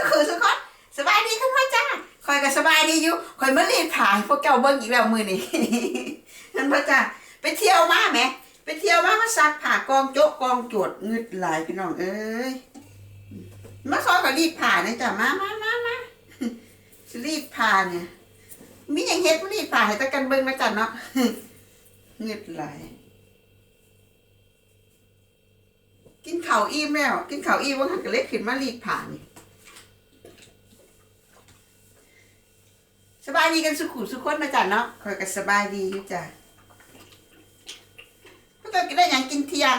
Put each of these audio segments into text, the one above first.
สุขสุขคนสบายดีคุณพ่อจ้าคอยก็สบายดีอยู่คอยมาเรียนผ่านพวกเจ้าเบิ้งอีกแล้วมือนี่นั่นพ่อจ้าไปเที่ยวมาไหมไปเที่ยวมามาซักผ่ากองโจ๊กกองจวดงึดหลายพี่น้องเอ้ยมาซอยก็รีดผ่านะจ้ะมามามามารีดผ่าเนี่ยมีอย่างเฮ็ดมารีดผ่าให้ตะกันเบิ้งมาจ้ะเนาะงึดหลายกินข้าวอิ่มแล้ว กินข้าวอิ่มว่าหันก็เล็กขึ้นมารีดผ่านี่ สบายดีกันสุขุมสุขคนนะจ๊ะเนาะคอยก็สบายดีอยู่จ้ะพวกเรากินได้หยังกินเที่ยง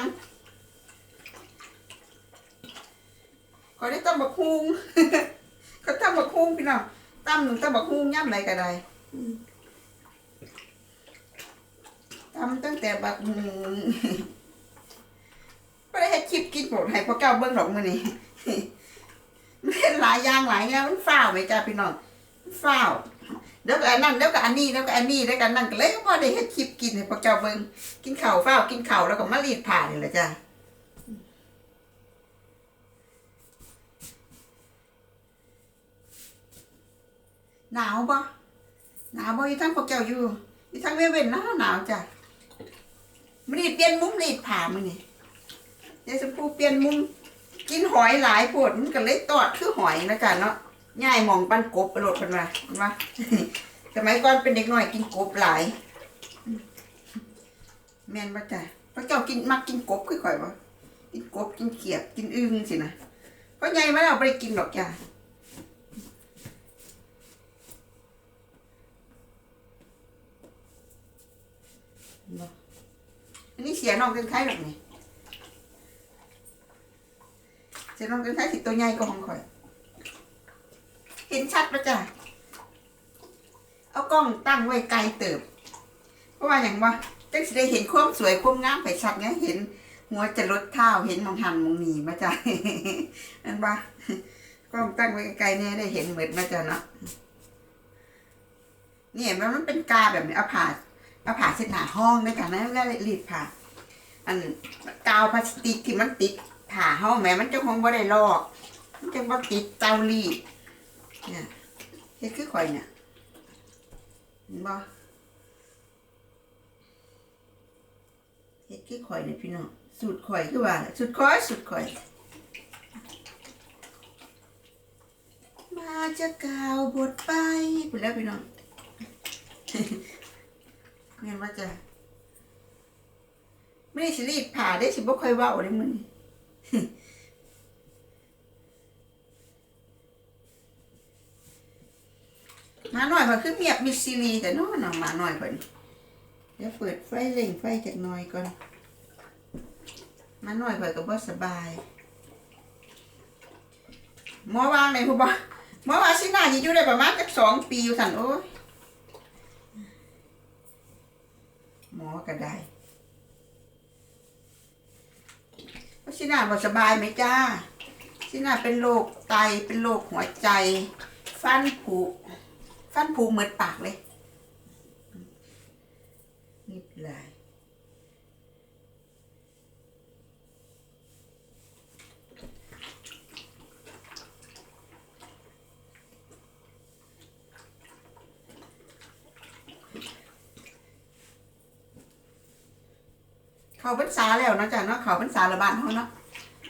คอยได้ต้มบักฮุงก็ต้มบักฮุงพี่น้องต้มหนึ่งต้มบักฮุงย่ำไหนก็ได้อืมตำตั้งแต่บักฮุงไม่ได้ให้คลิปกินหมดให้พ่อเก้าเบิ้งหรอกมือนี้มันเล่นหลายอย่างหลายอย่างมันฟ้าวไหมจ้าพี่น้องฟ้าว เดี๋ยวก็อันนั้นเดี๋ยวก็อันนี้เดี๋ยวก็อันนี้แล้วก็นั่นก็เลยพอได้เฮ็ดคลิปกินให้พ่อเจ้าเบิ้งกินข้าวฟ้ากินข้าวแล้วก็มารีดผ่านี่แหละจ้าหนาวปะหนาวปะอยู่ทั้งพวกเจ้าอยู่อยู่ทั้งเว้นเว้นหนาวหนาวจ้ะมันรีดเปลี่ยนมุมรีดผ่ามันนี่ยายสมพูเปลี่ยนมุมกินหอยหลายปวดมันก็เลยตอดคือหอยนะจ๊ะเนาะ ง่ายมองปั้นกบไปโหลดคนมาเห็นปะสมัยก่อนเป็นเด็กน้อยกินกบหลาย แม่นปะจ้ะพระเจ้ากินมักกินกบค่อยๆปะกินกบกินเขียดกินอึ่งสินะเพราะไงมาแล้วไม่ได้กินหรอกจ้ะอันนี้เสียน้องเป็นใครหรอกนี่เสียน้องกันใช้สิตัวใหญ่ก็ของข่อย เห็นชัดปะจ้ะเอากล้องตั้งไว้ไกลเติบ เพราะว่าอย่างว่าจังสิได้เห็นความสวยความงามไปชัดไงเห็นหัวจะลดเท้าเห็นมองหันมองหนีมาจ้ะนั่นปะกล้องตั้งไว้ไกลเนี่ยได้เห็นเหมือนมาจ้ะเนาะนี่เห็นไหมมันเป็นกาแบบนี้เอาผ่าเอาผ่าเส้นหนาห้องด้วยกันนะแล้วรีดผ่าอันกาวพลาสติกที่มันติดผ่าห้องแม่มันจะคงบ่ได้ลอก มันจะบ่ติดเตารีด เนี่ยเฮ็ดคือข่อยเนี่ยเห็นบ่เฮ็ดคือข่อยเนี่ยพี่น้องสูตรข่อยคือว่าสูตรข่อยสูตรข่อย มาจะกล่าวบทไปพูดแล้วพี่น้องเงินว่าจะไม่ได้สิรีดผ่าได้สิบ่ค่อยเว้าเลยมึง มาหน่อยพอคือเมียบมีซีรีแต่น้องน้องมาหน่อยเพิ่นเดี๋ยวเปิดไฟเร่งไฟจากหน่อยก่อน มาหน่อยเพิ่นก็บ่สบายหมอวางไหนผู้บ่หมอว่าสิน่าอยู่ได้ประมาณจักสองปีอยู่สั่นโอ้ยหมอก็ได้ว่าสิน่าบ่สบายไหมจ้าสิน่าเป็นโรคไตเป็นโรคหัวใจ ฟันผุ ฟันผูเหมือนปากเลยนิดเลยเขาพรรษาแล้วนะจ๊ะเนาะเขาพรรษาละบานเขาเนาะ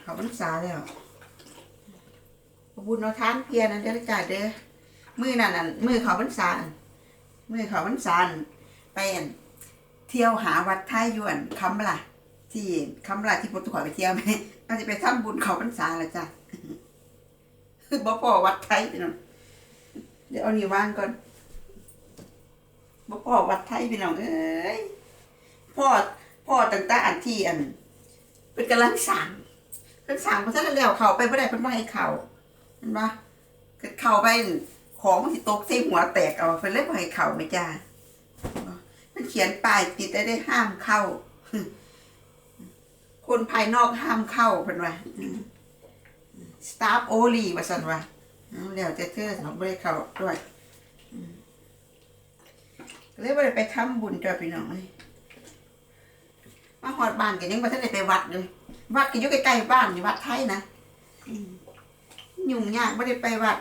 เขาพรรษาแล้วบุญเนาทานเพียรนะเด้อจ้าเด้อ มือนั่นน่ะมือเขาพรรษานมือเขาพรรษานไปอั่นเที่ยวหาวัดไทยอยวนคำละที่คำละที่พุทธขอยไปเที่ยวไหมก็จะไปทำบุญเขาพรรษาละจ้ะบ่พอวัดไทยพี่น้องเดี๋ยวเอานี่วางก่อนบ่พอวัดไทยพี่น้องเอ้ยพ่อพ่อต่างๆอันที่อันเป็นกำลังสั่งเป็นสั่งเพราะฉะนั้นแล้วเขาไปไม่ได้เป็นไม่ให้เขาเห็นปะก็เข้าไป ของมันสิตกใส่หัวแตกเอาเพิ่นเลยบ่ให้เข้าไม่จ้ามันเขียนป้ายติดได้ได้ห้ามเข้า คนภายนอกห้ามเข้าเพิ่นว่า staff only ว่าซั่นว่าเอาแล้วจะเธอสำหรับบ่ได้เข้าด้วยอืมก็เลยบ่ได้ไปทำบุญจ้ะพี่น้องเอ้ยมาฮอดบ้านก็ยังบ่ทันได้ไปวัดเลย วัดก็อยู่ใกล้ๆบ้านอยู่วัดไทยนะยุ่งยากไม่ได้ไปวัด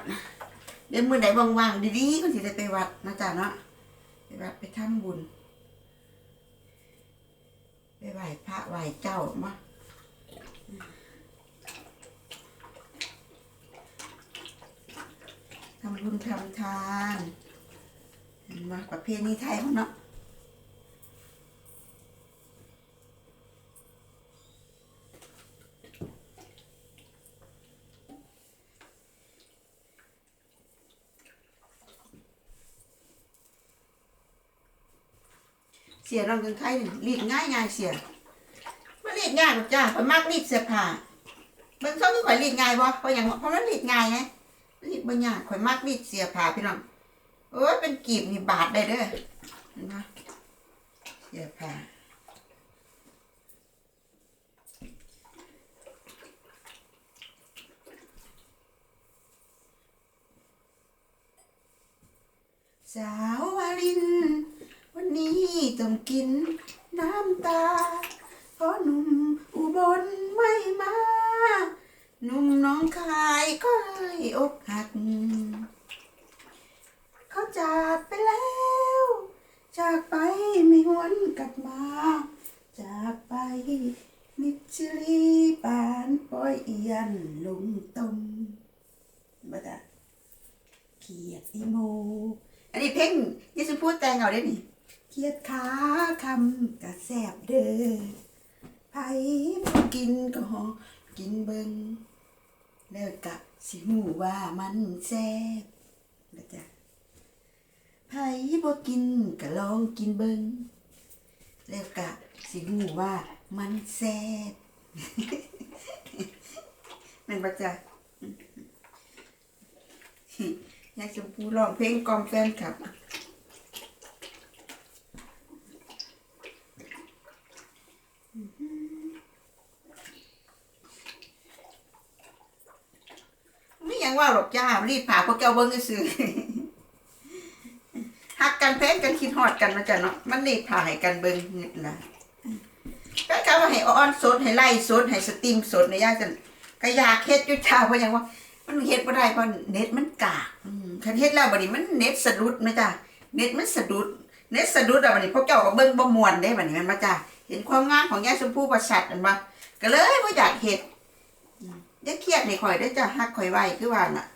เดี๋ยวมื้อไหนว่างๆดีๆก็สิได้ไปวัดนะจ๊ะเนาะไปวัดไปทำบุญ ไปไหว้พระไหว้เจ้ามาทำบุญทำทานเห็นไหมาประเพณีไทยของเนาะ เสียรองกันไทยนี่รีดง่ายง่ายเสียมันรีดง่ายหรอกจ้าข่อยมักรีดเสื้อผ้าเบิ่งเขาคือข่อยรีดง่ายบ่เพราะอย่างเพราะมันรีดง่ายไงรีดบ่ยากข่อยมักรีดเสื้อผ้าพี่น้องโอ้ยเป็นกีบนี่บาทได้เด้อเห็นไหมเสื้อผ้าสาววาลิน นี้ต้องกินน้ำตา เพราะหนุ่มอุบลไม่มา หนุ่มน้องคายก็เลยอกหัก เขาจากไปแล้ว จากไปไม่หวนกลับมา จากไปมิชลีปานปอยเอียนลุงตมบัดอะเขียดอีโม อันนี้เพ่งยี่สิพูดแต่งเอาได้นี่ เขียดขาคำกะแสบเด้อไผบ่กินก็หอกินเบิงแล้วกะสิหูว่ามันแซ่บนะจ๊ะไผบ่กินก็ลองกินเบิงแล้วกะสิหูว่ามันแซ่บแม่นบ่จ๊ะอยากจะพูร้องเพลงกล่อมแฟนคลับ ยังว่าหรอกจ้ารีบผ่าพวกแก้วเบิ้งซื้อหักกันแพงกันคิดฮอดกันนะจ๊ะเนาะมันรีบผ่าให้กันเบิ้งนี่นะแฟนคลับว่าให้ออนสดให้ไล่สดให้สตรีมสดในะย่าจันก็อยากเฮ็ดอยู่จ้าเพราะยังว่า มันเฮ็ดบ่ได้เพราะเน็ตมันกากคันเฮ็ดแล้วบัดนี้มันเน็ตสะดุดนะจ๊ะเน็ตมันสะดุดเน็ตสะดุดอะบัดนี้พวกเจ้าก็เบิ่งบ่ม่วนได้บัดนี้ม่นบ่จ้ะเห็นความงามของยายชมพู่ประสัทอันบ่ก็เลยบ่อยากเฮ็ด อืมอย่าเครียดให้ข่อยเด้จ้ะฮักข่อยไว้คือว่าน่ะ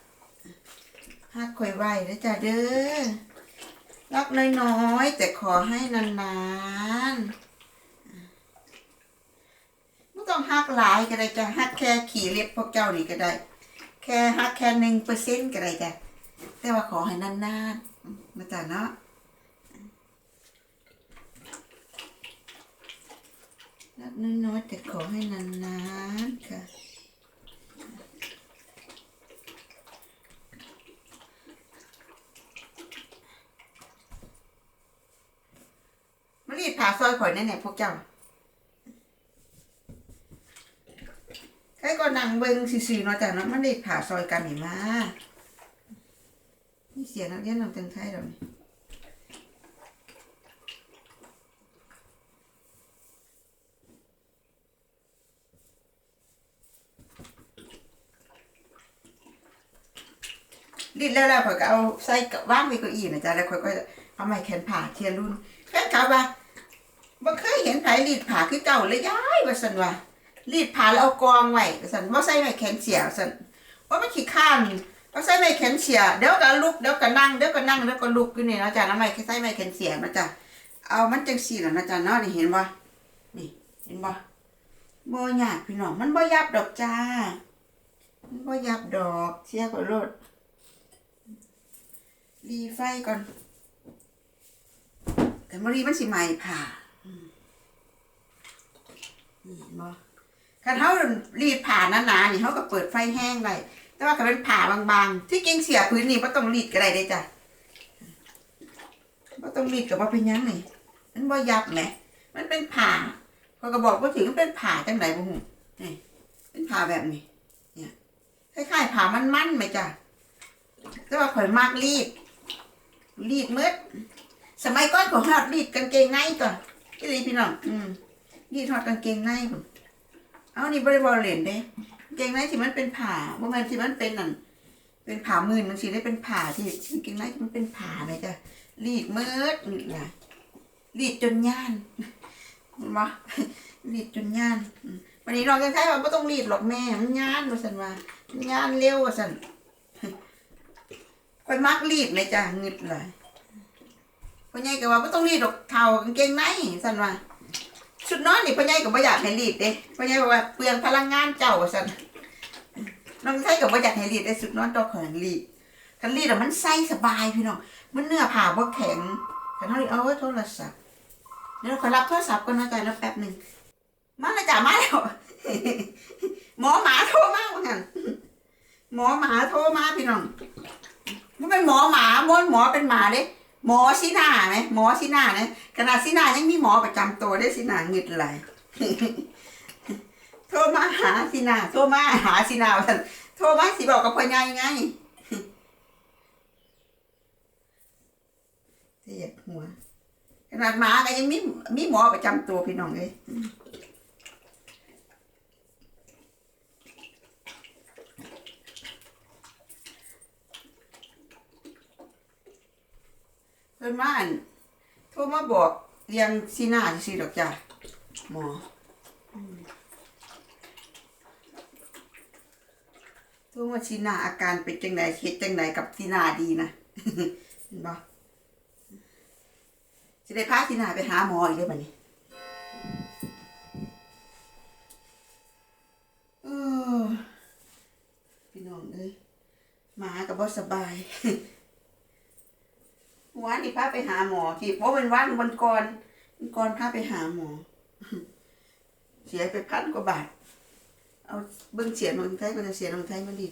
ฮักข่อยไว้เด้จ้ะเด้อรักน้อยๆแต่ขอให้นานๆบ่ต้องฮักหลายก็ได้จ้ะฮักแค่ขี่เล็บพวกเจ้านี่ก็ได้ แค่ฮักแค่หนึ่งเปอร์เซ็นต์ก็ได้จ้ะแต่ว่าขอให้นานๆมาจ้ะเนาะรักน้อยๆแต่ขอให้นานๆค่ะ มารีดผ่าซอยข่อยแน่ๆพวกเจ้าใครก็นั่งเบิงซื่อๆเนาะจ้ะเนาะมันได้ผ่าซอยกันนี่มานี่เสียนักเรียนเราจังไทยเรานี่รีดแล้วแล้วข่อยก็เอาใส่กับว่างไว้เก้าอี้นะจ๊ะแล้วข่อยก็เอาไม้แขนผ่าเทียนรุ่น แฟนคลับว่าบ่เคยเห็นไผรีดผ่าคือเก่าเลยย้ายว่าซั่นว่ารีดผ่าแล้วเอากองไว้สันว่าใส่ไม้แขนเสียสันว่ามันขี้ข้านว่าใส่ไม้แขนเสียเดี๋ยวก็ลุกเดี๋ยวก็นั่งเดี๋ยวก็นั่งเดี๋ยวก็ลุกอยู่นี่นะจ๊ะนะไม้ใส่ไม้แขนเสียนะจ๊ะเอามันจังสี่แล้วนะจ๊ะเนาะนี่เห็นบ่นี่ เห็นบ่บ่ยากพี่น้องมันบ่ยับดอกจ้ามันบ่ยับดอกเสียก็รดรีไฟก่อน แต่มอรีมันสิใหม่ผ่าอืมนี่เห็นบ่คันเขารีดผ่าหนาๆนี่เขาก็เปิดไฟแห้งไว้แต่ว่าคันเป็นผ่าบางๆ ที่เก่งเสียพื้นนี่ก็ต้องรีดก็ได้เด้จ้ะก็ต้องรีดกับว่าเป็นหยังนี่มันบ่ยับแหมมันเป็นผ่าเขาก็บอกว่าถึงมันเป็นผ่าจังไหนบ่ฮู้นี่เป็นผ่าแบบนี้เนี่ยคล้ายๆผ่ามันๆไหมจ้ะแต่ว่าข่อยมากรีดรีดมืด สมัยก่อนก็ฮอดรีดกางเกงในก่อนพี่ลีพี่น้องอืมรีดฮอดกางเกงในพุ่นเอานี่บริบอลเล่นเด้เกงในที่มันเป็นผ่าว่ามันที่มันเป็นนั่นเป็นผ่ามืนบางทีได้เป็นผ่าที่เกงในที่มันเป็นผ่าเลยจ้ะรีดมืดนี่ไงรีดจนย่านมารีดจนย่านวันนี้ลองกันใช้ว่าไม่ต้องรีดหรอกแม่มันย่านว่าสันว่ามันย่านเร็วว่าสันคอยมักรีดเลยจ้ะเงึดเลย พ่อใหญ่ก็ว่าไม่ต้องรีดหรอกเท่ากางเกงในสันว่าชุดนอนนี่พ่อใหญ่ก็บ่อยากให้รีดเด้พ่อใหญ่บอกว่าเปลืองพลังงานเจ้าว่าซั่นน้องไทยก็บ่อยากให้รีดได้ชุดนอนตัวของรีดคันรีดอะมันใส่สบายพี่น้องมันเนื้อผ้าบ่แข็งคันเฮารีดเอาไว้โทรศัพท์เดี๋ยวเราขอรับโทรศัพท์ก่อนนะจ๊ะนะแป๊บหนึ่งมาแล้วจ้ะมาแล้วหมอหมาโทรมาว่างั้นหมอหมาโทรมาพี่น้องมันเป็นหมอหมามนหมอเป็นหมาเด้ หมอชิหนาไหมหมอชิหนาเนี่ยขนาดชิหนายังมีหมอประจำตัวได้ชิหนาหงึดไหลโทรมาหาชิหนาโทรมาหาชิหนาว่านโทรมาสิบอกกับพ่อใหญ่ไงเสียดหัวขนาดหมาก็ยังมีมีหมอประจำตัวพี่น้องเลย พิ่นมาอั่นโทรมาบอกเรียงชิหน้าสิดอกจ้ะหมอทุกว่าชีนาอาการเป็นจังไดเฮ็ดจังไดกับชีนาดีนะเห็นบ่สิได้พาชีนาไปหาหมออีกเด้อบัดนี้พี่น้องเอ้ยหมาก็บ่สบาย วันนี้พาไปหาหมอที่เพราะเป็นวันวันก่อนวันก่อนพาไปหาหมอ เสียไปพันกว่าบาท เอาเบิ้งเสียนองไทยมันจะเสียนองไทยมันดี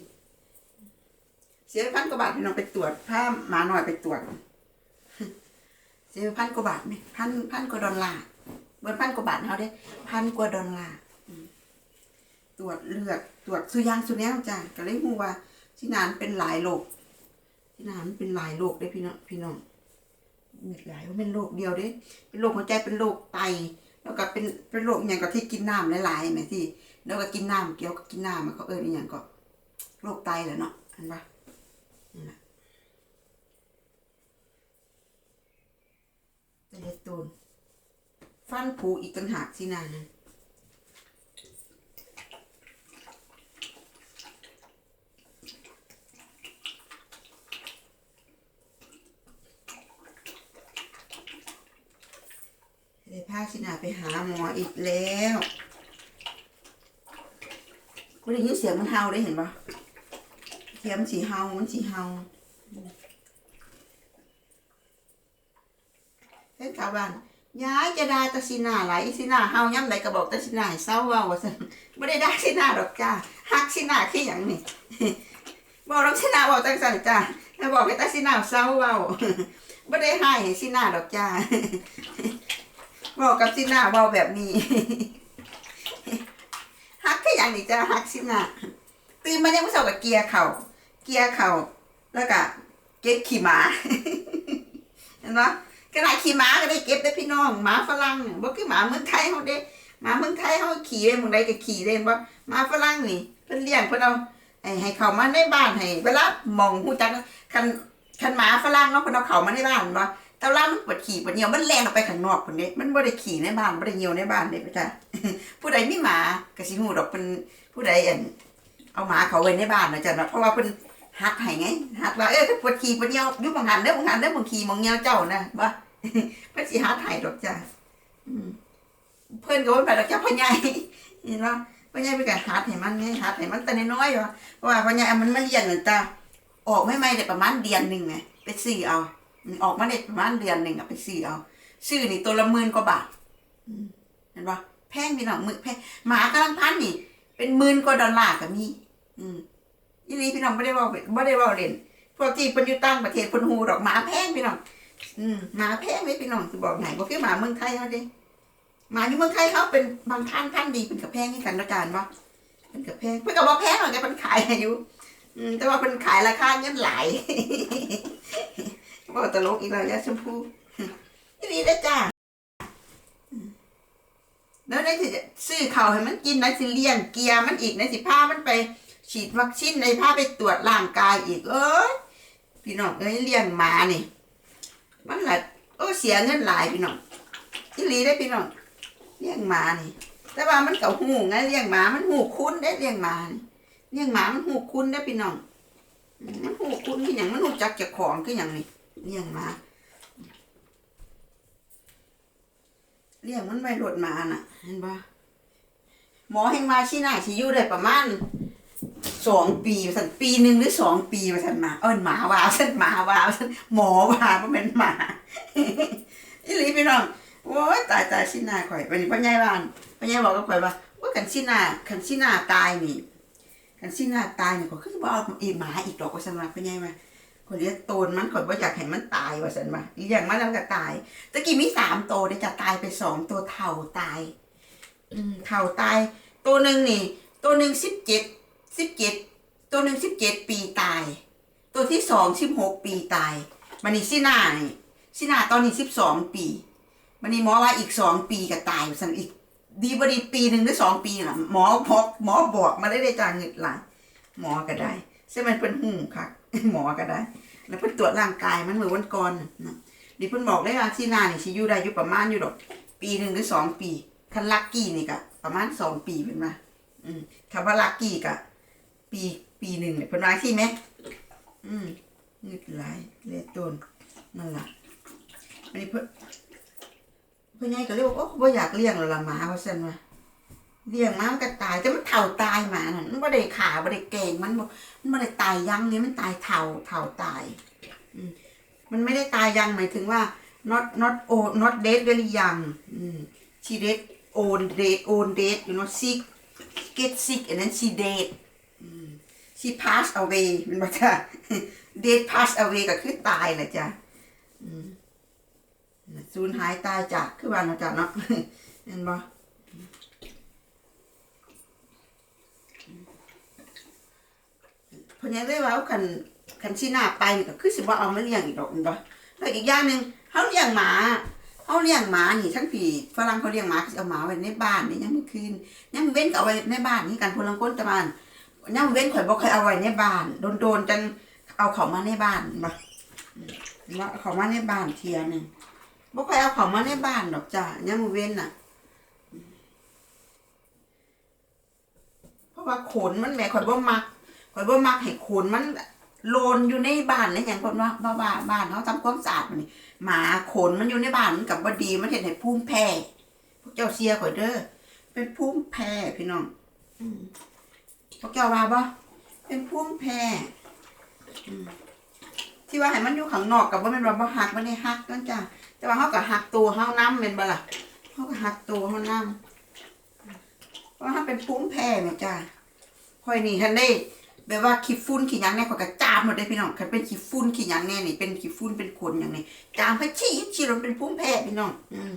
เสียพันกว่าบาทพี่น้องไปตรวจผ้าหมาหน่อยไปตรวจ เสียพันกว่าบาทไหมพันพันกว่าดอลลาร์เบิ้งพันกว่าบาทเขาได้พันกว่าดอลลาร์ตรวจเลือดตรวจสุยางสุแนวจ้ะก็เลยฮู้ว่าที่นานเป็นหลายโรคที่นานเป็นหลายโรคได้พี่น้องพี่น้อง มีหลายว่าเป็นโรคเดียวเด้ เป็นโรคหัวใจเป็นโรคไต แล้วก็เป็นเป็นโรคอย่างก็ที่กินน้ำหลายๆไหมที่แล้วก็กินน้ำเกี่ยวกับกินน้ำมันเขาเอิ้นอย่างก็โรคไตแหละเนาะเห็นปะนี่นแหละไตตูนฟันผูอีกต่างหากสินานั้นาสินาไปหาหมออีกแล้วกูได้ยินเสียงมันเห่าได้เห็นปะเทียมนสีเห่ามันสีเห่าเฮ็ดชาวบ้านย้ายจะได้ตะสินาไหลสินาเห่าย่ำไหลก็บอกตะสินาเศร้าว่าว่าสันไม่ได้ได้สินาดอกจ้าฮักสินาคืออย่างนี่บอกรับสินาบอกจังสันจ้าแล้วบอกให้ตะสินาเศร้าว่าไม่ได้ให้สินาดอกจ้า บอกกับสิหนาเว่าแบบนี้ ฮักแค่อย่างนี้จะฮักสินะตื่นมายังไม่เสากับเกียร์เข่าเกียร์เข่าแล้วก็เก็บขี่ม้าเห็นปะขนาดขี่ม้าก็ได้เก็บได้พี่น้องหมาฝรั่งเนี่ยบ่คือหมาเมืองไทยเขาเด้หมาเมืองไทยเขาขี่ได้เมืองใดก็ขี่ได้บ่หมาฝรั่งนี่เพิ่นเลี้ยงเพิ่นเอาให้เขามาในบ้านให้เวลามองฮู้จักคันคันหมาฝรั่งเนาะเพิ่นเอาเขามาในบ้านบ่ แต่เวลามันปวดขี่ปวดเหี่ยวมันแล่นออกไปข้างนอกพุ่นเด้มันบ่ได้ขี่ในบ้านบ่ได้เหี่ยวในบ้านเด้พ่จ้าผู้ใดมีหมาก็สิฮู้ดอกเป็นผู้ใดอันเอาหมาเขาไว้ในบ้านนะจ๊ะเนาะเพราะว่าเพิ่นหัดให้ไงหัดว่าเออถ้ปวดขี่ปวดเหี่ยวอยู่บางหันเด้อบางหันเด้อบางขี่บางเหี่ยวเจ้านะบ่เพิ่นสิหัดให้ดอกจ้ะเพิ่นก็บ่ไปดอกจ้ะพ่อใหญ่เห็นบ่พ่อใหญ่เพิ่นก็หัดให้มันไงหัดให้มันแต่น้อยๆว่าเพราะว่าพ่อใหญ่มันมาเลี้ยงนั่นจ้ะออกไม่ไม่ได้ประมาณเดือนหนึงไงไปซื้อเอา ออกมาได้ประมาณเดือนหนึ่งอะไปซื้อเอาซื้อนี่ตัวละหมื่นกว่าบาทเห็นบ่แพงพี่น้องมือแพงหมากำลังพันนี่ เป็นหมื่นกว่าดอลลาร์ก็มี อืมยี่ลีพี่น้องไม่ได้ว่าไม่ได้ว่าเล่นพวกที่เพิ่นอยู่ต่างประเทศเพิ่นฮู้ดอกหมาแพงพี่น้องอืมหมาแพงเลยพี่น้องสิบอกไหนบ่คือหมาเมืองไทยเฮาเด้หมาอยู่เมืองไทยเขาเป็นบางพันพันดีเป็นกับแพงให้กันละกันบ่เป็นกับแพงเพิ่นก็บ่แพงหรอกแต่เพิ่นขายให้อยู่อืมแต่ว่าเพิ่นขายราคาเงินหลาย บ่ตลกอีกแล้วยาชมพูยี่ลีเด้จ้าแล้วได้สิซื้อเข้าให้มันกินได้สิเลี้ยงเกียร์มันอีกได้สิพามันไป ฉีดวัคซีนในพาไปตรวจร่างกายอีก เอ้ยพี่น้องเอ้ยเลี้ยงหมานี่ มันหละโอ้เสียเงินหลายพี่น้องอีหลีได้พี่น้องเลี้ยงหมานี่ แต่ว่ามันก็หูไงเลี้ยงหมามันหูคุ้นได้เลี้ยงหมานี่เลี้ยงหมามันหูคุ้นได้พี่น้องมันหูคุ้นคืออย่างมันหูจักเจ้าของคืออย่างนี้ เลี้ยงหมาเลี้ยงมันไม่รดหมาน่ะ เห็นปะหมอแห่งมาชีน่าสิอยู่ได้ประมาณสองปีสันปีหนึ่งหรือสองปีว่าสันมาเอิ้นหมาวาสันหมาวาสันหมอว่ามันเป็นหมาอีหลีพี่น้องโอ้ยตายตายชินาข่อยวันนี้พ่อใหญ่บ้านพ่อใหญ่บอกกับข่อยว่าว่ากันชินาคันชินาตายนี่คันชินาตายนี่ก็คือบ่เอาอีหมาอีกดอกว่าซั่นว่าพ่อใหญ่ว่า ข่อยเลี้ยงโตนมันข่อยบ่อยากให้มันตายว่าซั่นว่าอีอย่างมันแล้วมันก็ตายตะกี้มีสามโตวเดี๋ยวจะตายไปสองตัวเท่าตาย อืมเท่าตาย ตัวหนึ่งนี่ ตัวหนึ่งสิบเจ็ดสิบเจ็ดตัวหนึ่งสิบเจ็ดปีตาย ตัวที่สองสิบหกปีตายมันนี่ชินานี่ชินาตอนนี้สิบสองปีมันนี่หมอว่าอีกสองปีก็ตายสันอีกดีบดีปีหนึ่งหรือสองปีล่ะหมอพอกหมอบอกมาได้ได้จางเงิดหลายหมอก็ได้ซึ่งมันเป็นหูค่ะหมอก็ได้ แล้วเพิ่นตรวจร่างกายมันมือวันก่อนนะนะดิเพิ่นบอกได้ว่าที่นานี่สิอยู่ได้อยู่ประมาณอยู่ดอก ปีหนึ่งหรือสองปีคันลักกี้นี่ก็ประมาณสองปีเป็นมาอืมคำว่าลักกี้ก็ปีปีหนึ่งเนี่ยเพิ่นว่าที่ไหมอืมเงิดหลายเลดต้นนั่นล่ะอันนี้เพิ่นพ่อใหญ่ก็เลยบอกโอ้บ่อยากเลี้ยงแล้วล่ะหมาว่าซั่นว่า เลี้ยงมามันก็ตายแต่มันเฒ่าตายหมานั่นมันบ่ได้ขาบ่ได้แกงมันบ่มันบ่ได้ตายยังนี่มันตายเฒ่าเฒ่าตายอืมมันไม่ได้ตายยังหมายถึงว่า not not old not dead very young อืม she dead old dead old dead you know sick get sick and then she dead she pass away มันบ่จ้ะ dead pass away ก็คือตายแหละจ้ะสูญหายตายจากคือว่าเนาะจ้ะเนาะเห็นบ่เพราะงั้นเลยว่าคันคันที่หน้าไปนี่ก็คือสิบ่เอามาเลี้ยงอีกดอกเห็นบ่แล้วอีกอย่างหนึงเฮาเลี้ยงหมาเฮาเลี้ยงหมานี่ทั้งพี่ฝรั่งเขาเลี้ยงหมาเขาสิเอาหมาไว้ในบ้านนี่ยังมื้อคืนยังเว้นก็เอาไว้ในบ้านนี่กันคนละคนแต่บ้านยังเว้นข่อยบ่เคยเอาไว้ในบ้านโดนๆจังเอาเขามาในบ้านบ่อืมว่าเอาเขามาในบ้านเทียหนึงบ่ค่อยเอาของมาในบ้านดอกจ้ะยามมื้อเว้นน่ะเพราะว่าขนมันแหม่ข่อยบ่มัก ข่อยบ่มักให้ขนมันโลนอยู่ในบ้านนี่หยังเพิ่นว่าบ้านบ้านบ้านเฮาทำความสะอาดมันนี่หมาขนมันอยู่ในบ้านมันก็บ่ดีมันเฮ็ดให้ภูมิแพ้พวกเจ้าเสียข่อยเด้อเป็นภูมิแพ้พี่น้องอืมพวกเจ้าว่าบ่เป็นภูมิแพ้อืมที่ว่าให้มันอยู่ข้างนอกก็บ่แม่นว่าบ่ฮักบ่ได้ฮักนั่นจ้ะแต่ว่าเขาก็หักตัวเขาน้ำเป็นบ่ล่ะเขาก็หักตัวเขาน้ำเพราะว่าเขาเป็นภูมิแพ้แม่จ้าค่อยนี่ทันได้ แบบว่าขี้ฝุ่นขี้หยังแน่ข่อยก็จามหมดได้พี่น้องคันเป็นขี้ฝุ่นขี้หยังแน่นี่เป็นขี้ฝุ่นเป็นขนอย่างนี้จามให้ชี้ชี้มันเป็นภูมิแพ้พี่น้อง อืม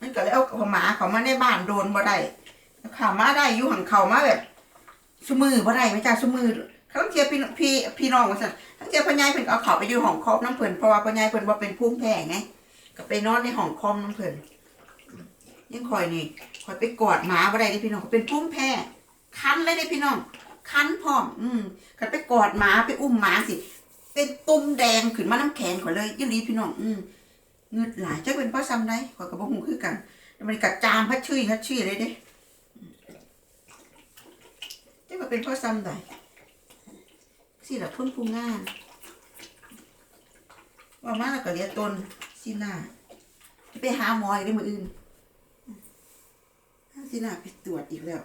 มันก็เลยเอาของหมาเขามาในบ้านโดนบ่ได้แล้วเขามาได้อยู่หังเขามาแบบสมือบ่ได้แม่จ้าสมือเขาเทียบพี่พี่พี่น้องว่าซั่นทั้งเทียบพ่อใหญ่เพิ่นก็เอาเขาไปอยู่ห้องครอบน้ำเพิ่นเพราะว่าพ่อใหญ่เพิ่นบ่เป็นภูมิแพ้ไงก็ไปนอนในห้องคอมน้ำเพิ่นยังคอยนี่คอยไปกอดหมาบ่ได้เด้พี่น้องเขาเป็นพุ่มแพ้คันเลยเด้พี่น้อง คันพร้อม อืมก็ไปกอดหมาไปอุ้มหมาสิ เป็นตุ่มแดงขึ้นมาน้ำแขนขอยเลยยี่หลีพี่น้อง อืมเงือดหลายจักเป็นเพราะซ้ำได้ขอยก็บ่ฮู้คือกันมันกัดจามพัดชื่อพัดชื่อเลยเด้จักว่าเป็นเพราะซ้ำได้สิล่ะพุ่นผู้งานว่ามาแล้วก็เรียต้นสินาไปหาหมออีกได้มืออื่นสินาไปตรวจอีกแล้ว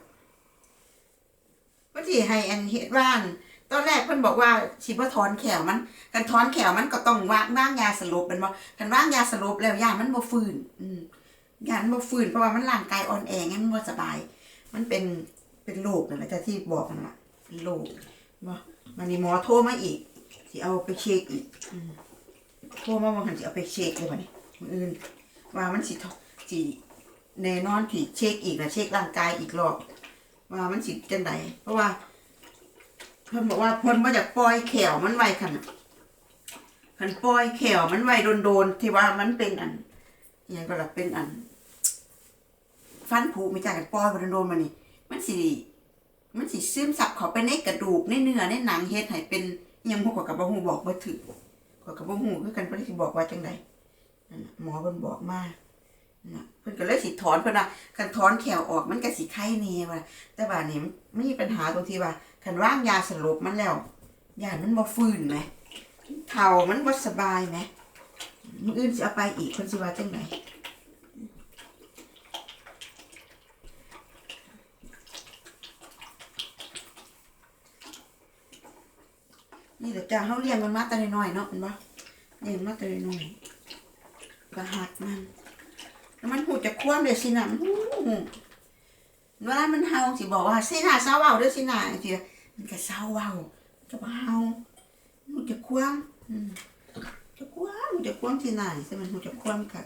ว่าที่ให้อันเฮ็ดว่าน ตอนแรกเพิ่นบอกว่าสิบ่ถอนแขวมันกันถอนแขวมันก็ต้องวางว่างยาสลบเป็นบ่กันว่างยาสลบแล้วยามันบ่ฟื้นอืมยามันบ่ฟื้นเพราะว่ามันร่างกายอ่อนแอไงมันบ่สบาย มันเป็นเป็นโรคนั่นแหละที่บอกกันว่าเป็นโรคบ่มันนี่หมอโทรมาอีกสิเอาไปเช็คอีกโทรมาว่าหันสิเอาไปเช็คเลยวันนี้มื้ออื่นว่ามันสิทสิแน่นอนที่เช็คอีกนะเช็คร่างกายอีกรอบ ว่ามันสิจังไดเพราะว่า เพิ่นบอกว่าเพิ่นบ่อยากปล่อยแขวมันไว้คันน่ะคันปล่อยแขวมันไว้โดนๆที่ว่ามันเป็นอันอหยังก็ล่ะเป็นอัน ฟันผุมีจากกันปล่อยบ่โดนๆมานี่ มันสิมันสิซึมซับเขาไปในกระดูกในเนื้อในหนังเฮ็ดให้เป็นยังพวกกับบ่ฮู้บอกบ่ถึกข้อกับบ่ฮู้คือกันเพิ่นสิบอกว่าจังไดหมอเพิ่นบอกมา เพิ่นก็เลยสิถอนเพิ่นว่าคันถอนแขวออกมันก็สิไข้แน่ว่าแต่ว่านี่มันมีปัญหาตรงที่ว่าคันวางยาสลบมันแล้วยามันบ่ฟื้นไหมเฒ่ามันบ่สบายไหมมื้ออื่นสิเอาไปอีกเพิ่นสิว่าจังไดนี่เดี๋ยวจ้าเขาเลี้ยงมันมาแต่น้อยๆเนาะมันบ่เลี้ยงมาแต่น้อยๆก็หัดมัน มันหูจะคว่ำเลยสินะหูเวลามันเฮาสิบอกว่าสินาเศร้าเว้าเด้อสินาสิมันก็เศร้าเว้ามันก็บ่เฮาหูจะคว่ำอืมจะคว่ำมันจะคว่ำสินาใช่มันหูจะคว่ำค่ะ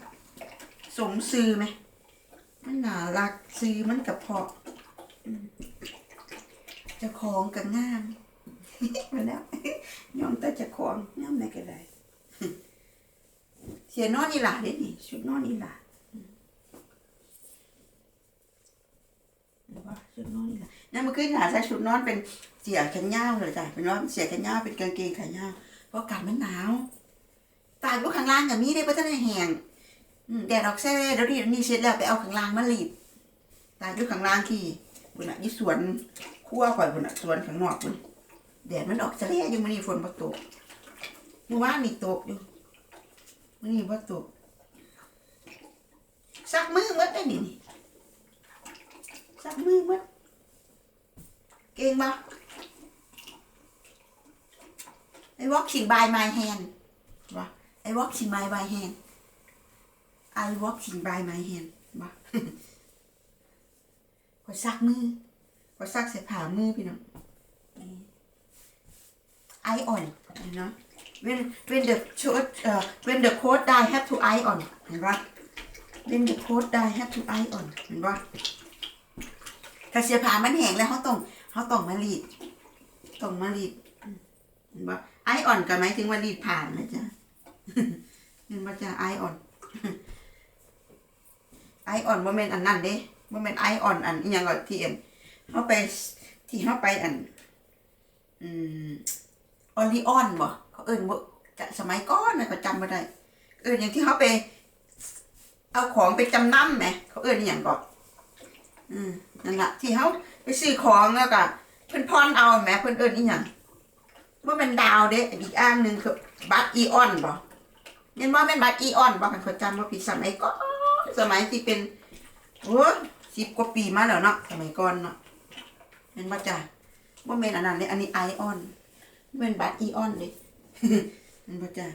สมซื้อไหมมันน่ารักซื้อมันกับพออืมเจะของกับงามมาแล้วยอมแต่จะของยอมไหนก็ได้เสียนอนอีหล่าเด้นี่ชุดนอนอีหล่า อืมว่าชุดนอนอีหล่านั่นเมื่อคืนหาใส่ชุดนอนเป็นเสียแขนยาวเลยจ้ะเป็นว่าเสียแขนยาวเป็นกางเกงขายาวเพราะอากาศมันหนาวตากอยู่ข้างล่างกับมีได้เพราะท่านได้แห้งแดดออกแซ่เดี๋ยวนี้นี่เสร็จแล้วไปเอาข้างล่างมารีดตากอยู่ข้างล่างที่คุณน่ะยี่สวนครัวข่อยคุณน่ะสวนข้างนอกคุณแดดมันออกจะเละอยู่มันนี่ฝนบ่ตกเมื่อวานนี่ตกอยู่มันนี่บ่ตกซักมือหมดได้นี่ สักมือมั้ยเก่งปะไอ้วอกชิงบายไม้แฮนวะไอ้วอกชิงบายไม้แฮนไอ้วอกชิงบายไม้แฮนวะขอซักมือขอซักเสียผ่ามือพี่น้องไอออนเนาะ when when the coat uh, when the coat die have to eye on เห็นปะ when the coat die have to eye on เห็นปะ ถ้าเสียผ้ามันแห้งแล้วเขาต้องเขาต้องมารีดต้องมารีดเห็นปะ iron ก็หมายถึงว่ารีดผ่านนะจ๊ะเห็นปะจ๊ะ iron iron บ่แม่นอันนั้นเด้บ่แม่น iron อันอีหยังก็ที่อันเขาไปที่เขาไปอันอืมออริออนบ่เขาเอิ้นว่าจะสมัยก่อนนะเขาจำไม่ได้เอิ้นอย่างที่เขาไป เอาของไปจำนำไหมเขาเอิ้นอหย่างก่อน อืมนั่นแหละที่เขาไปซื้อของแล้วก็เพิ่นพอนเอาแหมเพิ่นเอิ้นอีหยังว่าเป็นดาวเด้อีกอ้างหนึ่งคือบัตรอีออนบ่เห็นว่าเป็นบัตรอีออนบ่มันเขาจำว่าผิดสมัยก่อนสมัยที่เป็นโอ้สิบกว่าปีมาแล้วเนาะสมัยก่อนเนาะเห็นว่าจ้ะว่าเป็นอันนั้นเลยอันนี้ไอออนเป็นบัตรอีออนเลยมันบ่จ้า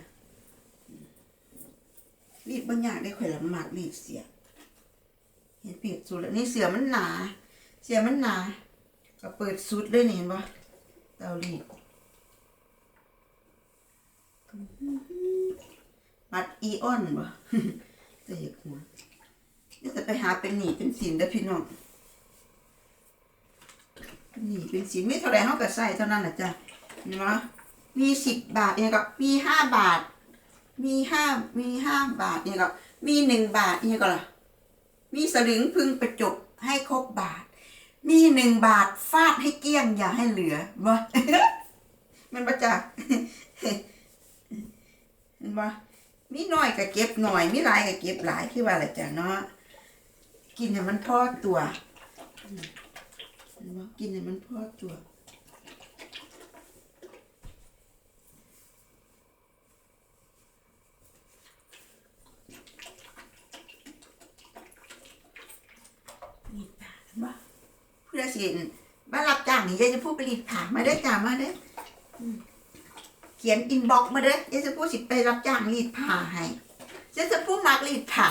รีดบางอย่างได้ข่อยละหมากรีดเสีย เห็นเปียกสุดแล้วนี่เสือมันหนา เสือมันหนา ก็เปิดสุดเลยนี่เห็นปะเตารีดบัตรอีออนบ่จะอยากหัวเดี๋ยวจะไปหาเป็นหนีเป็นสินเด้พี่น้องนหนีเป็นสินไม่เท่าไรเฮาก็ใส่เท่านั้นแหละจ้ะเห็นไหมมีสิบบาทเนี่ยก็มีห้าบาท มีห้ามีห้าบาทเนี่ยก็มีหนึ่งบาทเนี่ยก็ล่ะ มีสลึงพึงประจบให้ครบบาท มีหนึ่งบาทฟาดให้เกี้ยงอย่าให้เหลือบ่มันประจักเห็นบ่มีน้อยก็เก็บหน่อย มีหลายก็เก็บหลายคือว่าอะไรจ้ะเนาะกินให้มันพอตัวเห็นบ่กินให้มันพอตัว รีดผ้าบ่เพื่อ สิมารับจ้างนี่ยายจะพูดไปรีดผ้ามาได้จ้ามาได้เขียนอินบ็อกมาเด้ยายจะพูดสิไปรับจ้างรีดผ้าให้ยายจะพูดมักรีดผ้า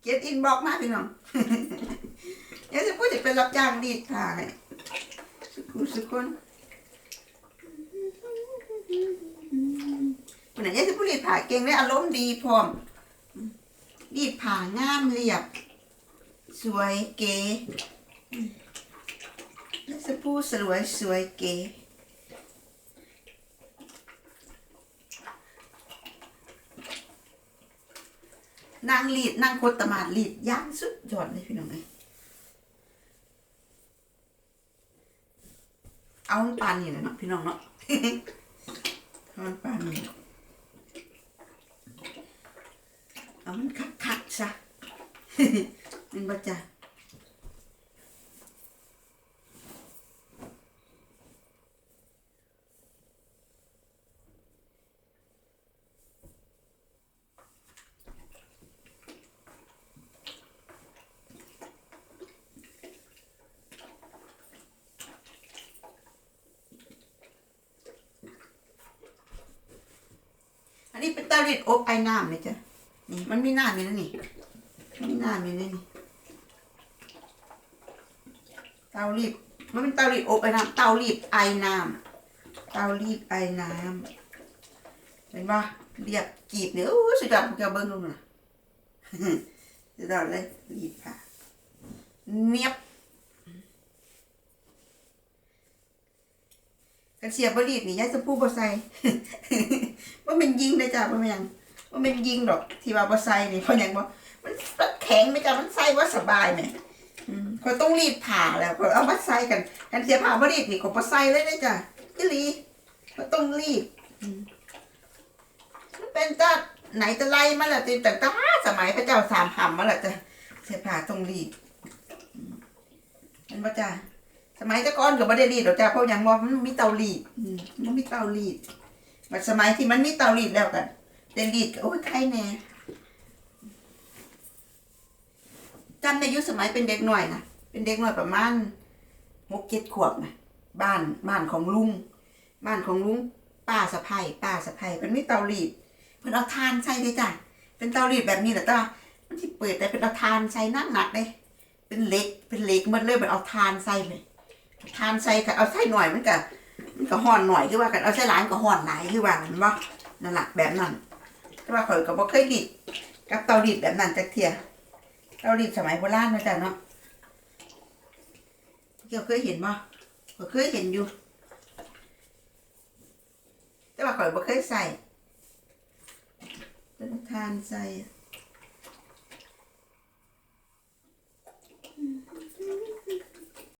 เขียนอินบ็อกมาพี่น้องยายจะพูดสิไปรับจ้างรีดผ้าให้สุขุสุขคนคนไหนยายจะพูดรีดผ้าเก่งได้อารมณ์ดีพร้อมรีดผ่างามเรียบ สวยเก๋แล้วจะพูดสวยสวยเก๋นางรีดนางโคตรตะหมาดรีดย่างสุดยอดเลยพี่น้องเอ้ยเอามันปานนี่แหละเนาะพี่น้องเนาะเอามันปานนี่เอามันคักๆซะ มันบ่จ้ะอันนี้เป็นเตารีดอบไอ้น้ำเลยจ้ะ นี่มันมีน้ำอยู่นั่นนี่ มีน้ำอยู่นี่นี่เตารีดมันเป็นเตารีดอบไอ้น้ำเตารีดไอ้น้ำเตารีดไอ้น้ำเห็นปะเรียบกีบเนี่ยโอ้ยสุดยอดพวกแกเบิ้งลงน่ะสุดยอดเลยรีดผ้าเนียบกระเสียบบรีดนี่ยายจะพูดบ่ใส่ว่ามันยิงเลยจ้ะว่ามันยังว่ามันยิงดอกที่ว่าบ่ใส่นี่เพราะยังบ่มัน มันแข็งไหมจ้ะมันใส่ว่าสบายไหมอืมเขาต้องรีดผ่าแล้วเขาเอามาใส่กันกันเสียผ่าบ่รีดนี่เขาบ่ใส่เลยนะจ้ะอีลีเขาต้องรีดมันเป็นจ้าไหนจะไล่มาละติแต่ตาสมัยพระเจ้าสามหำมาละจ้ะเสียผ่าต้องรีดมเห็นบ่จ้ะสมัยตะก่อนก็บ่ได้รีดดอกจ้ะเพราะหยังบ่มันมีเตารีดมันมีเตารีดบัดสมัยที่มันมีเตารีดแล้วกันเดรีดโอ้ยใครแน่ จำในยุคสมัยเป็นเด็กหน่อยนะเป็นเด็กหน่อยประมาณหกเจ็ดขวบนะบ้านบ้านของลุง บ้านของลุงป้าสะพายป้าสะพายมันมีเตารีดเพิ่นเอาทานใส่เลยจ้ะเป็นเตารีดแบบนี้แหละแต่ว่ามันที่เปิดแต่เป็นเอาทานใส่นั่งหนักเลยเป็นเหล็กเป็นเหล็กมันเลยเป็นเอาทานใส่เลยทานใส่ก็เอาใส่หน่อยมันก็มันก็ห่อนหน่อยคือว่ากันเอาใส่หลายมันก็ห่อนหลายคือว่ามันว่านั่นแหละแบบนั้นแต่ว่าข่อยก็บ่เคยดิดกับเตาดิดแบบนั้นจักเทีย เราดิดสมัยโบราณนะจ๊ะเนาะเกี่ยวเคยเห็นบ่ก็เคยเห็นอยู่ แต่ว่าข่อยบ่เคยใส่ต้นทานใส่